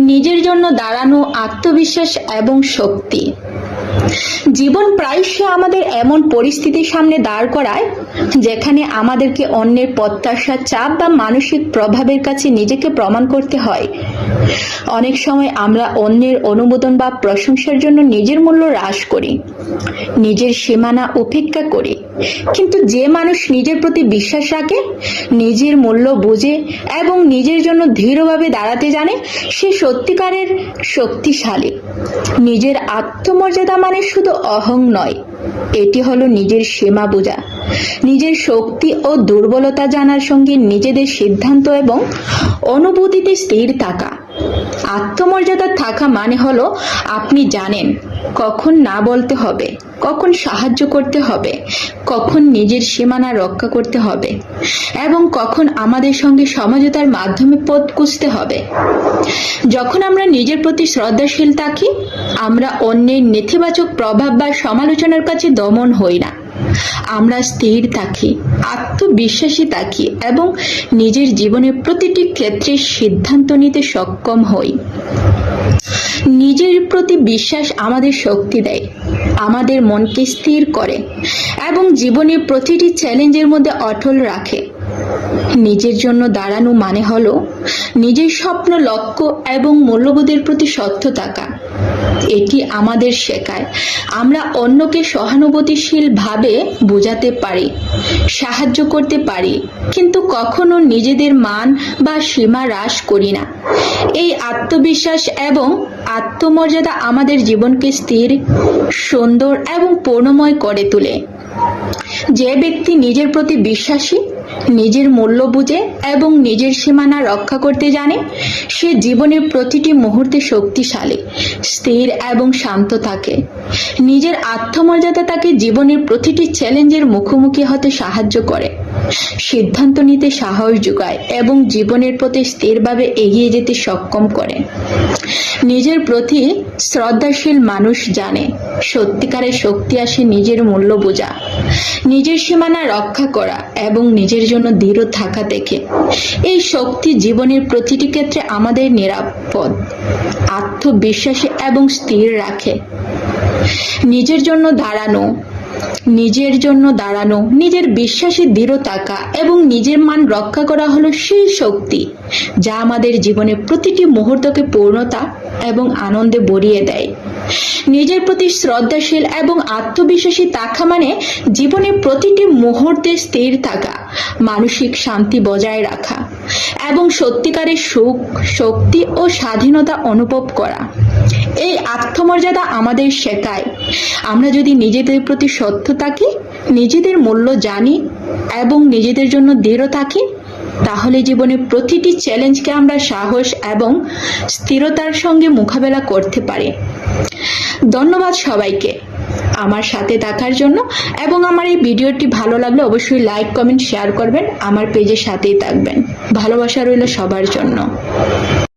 নিজের জন্য দাঁড়ানো আত্মবিশ্বাস এবং শক্তি। জীবন প্রায়শই আমাদের এমন পরিস্থিতির সামনে দাঁড় করায়, যেখানে আমাদেরকে অন্যের প্রত্যাশা চাপ বা মানসিক প্রভাবের কাছে নিজেকে প্রমাণ করতে হয়। অনেক সময় আমরা অন্যের অনুমোদন বা প্রশংসার জন্য নিজের মূল্য হ্রাস করি, নিজের সীমানা উপেক্ষা করি। কিন্তু যে মানুষ নিজের প্রতি বিশ্বাস রাখে, নিজের মূল্য বুঝে এবং নিজের জন্য দৃঢ়ভাবে দাঁড়াতে জানে, সে সত্যিকারের শক্তিশালী। নিজের আত্মমর্যাদা মানে শুধু অহং নয়, এটি হলো নিজের সীমা বোঝা। নিজের শক্তি ও দুর্বলতা জানার সঙ্গে নিজেদের সিদ্ধান্ত এবং অনুভূতিতে স্থির থাকা। আত্মমর্যাদা থাকা মানে হলো আপনি জানেন কখন না বলতে হবে, কখন সাহায্য করতে হবে, কখন নিজের সীমানা রক্ষা করতে হবে এবং কখন আমাদের সঙ্গে সমঝোতার মাধ্যমে পথ খুঁজতে হবে। যখন আমরা নিজের প্রতি শ্রদ্ধাশীল থাকি, আমরা অন্যের নেতিবাচক প্রভাব বা সমালোচনার কাছে দমন হই না। আমরা স্থির থাকি, আত্মবিশ্বাসী থাকি এবং নিজের জীবনের প্রতিটি ক্ষেত্রে সিদ্ধান্ত নিতে সক্ষম হই। নিজের প্রতি বিশ্বাস আমাদের শক্তি দেয়, আমাদের মনকে স্থির করে এবং জীবনের প্রতিটি চ্যালেঞ্জের মধ্যে অটল রাখে। নিজের জন্য দাঁড়ানো মানে হলো নিজের স্বপ্ন, লক্ষ্য এবং মূল্যবোধের প্রতি সত্য থাকা। এটি আমাদের শেখায়। আমরা অন্যকে সহানুভূতিশীল ভাবে বোঝাতে পারি, সাহায্য করতে পারি, কিন্তু কখনো নিজেদের মান বা সীমা হ্রাস করি না। এই আত্মবিশ্বাস এবং আত্মমর্যাদা আমাদের জীবনকে স্থির, সুন্দর এবং পূর্ণময় করে তোলে। যে ব্যক্তি নিজের প্রতি বিশ্বাসী নিজের মূল্য বুঝে এবং নিজের সীমানা রক্ষা করতে জানে, সে জীবনের প্রতিটি মুহূর্তে শক্তিশালী, স্থির এবং শান্ত থাকে। নিজের আত্মমর্যাদা তাকে জীবনের প্রতিটি চ্যালেঞ্জের মুখোমুখি হতে সাহায্য করে। সিদ্ধান্ত নিতে সাহস যোগায় এবং জীবনের প্রতি স্থিরভাবে এগিয়ে যেতে সক্ষম করে। নিজের প্রতি শ্রদ্ধাশীল মানুষ জানে, সত্যিকারের শক্তি আসে নিজের মূল্য বোঝা, নিজের সীমানা রক্ষা করা এবং নিজের জন্য দৃঢ় থাকা দেখে। এই শক্তি জীবনের প্রতিটি ক্ষেত্রে আমাদের নিরাপদ, আত্মবিশ্বাসী এবং স্থির রাখে। নিজের জন্য দাঁড়ানো নিজের জন্য দাঁড়ানো, নিজের বিশ্বাসে দৃঢ় থাকা এবং নিজের মান রক্ষা করা হলো সেই শক্তি যা আমাদের জীবনে প্রতিটি মুহূর্তকে পূর্ণতা এবং আনন্দে ভরিয়ে দেয়। নিজের প্রতি শ্রদ্ধাশীল এবং আত্মবিশ্বাসী থাকা মানে জীবনের প্রতিটি মুহূর্তে স্থির থাকা, মানসিক শান্তি বজায় রাখা এবং সত্যিকারের সুখ, শক্তি ও স্বাধীনতা অনুভব করা। এই আত্মমর্যাদা আমাদের শেখায়। আমরা যদি নিজেদের প্রতি সত্য থাকি, নিজেদের মূল্য জানি এবং নিজেদের জন্য দৃঢ় থাকি, তাহলে জীবনে প্রতিটি চ্যালেঞ্জকে আমরা সাহস এবং স্থিরতার সঙ্গে মোকাবেলা করতে পারি। ধন্যবাদ সবাইকে আমার সাথে থাকার জন্য এবং আমার এই ভিডিওটি ভালো লাগলে অবশ্যই লাইক কমেন্ট শেয়ার করবেন। আমার পেজের সাথেই থাকবেন। ভালোবাসা রইল সবার জন্য।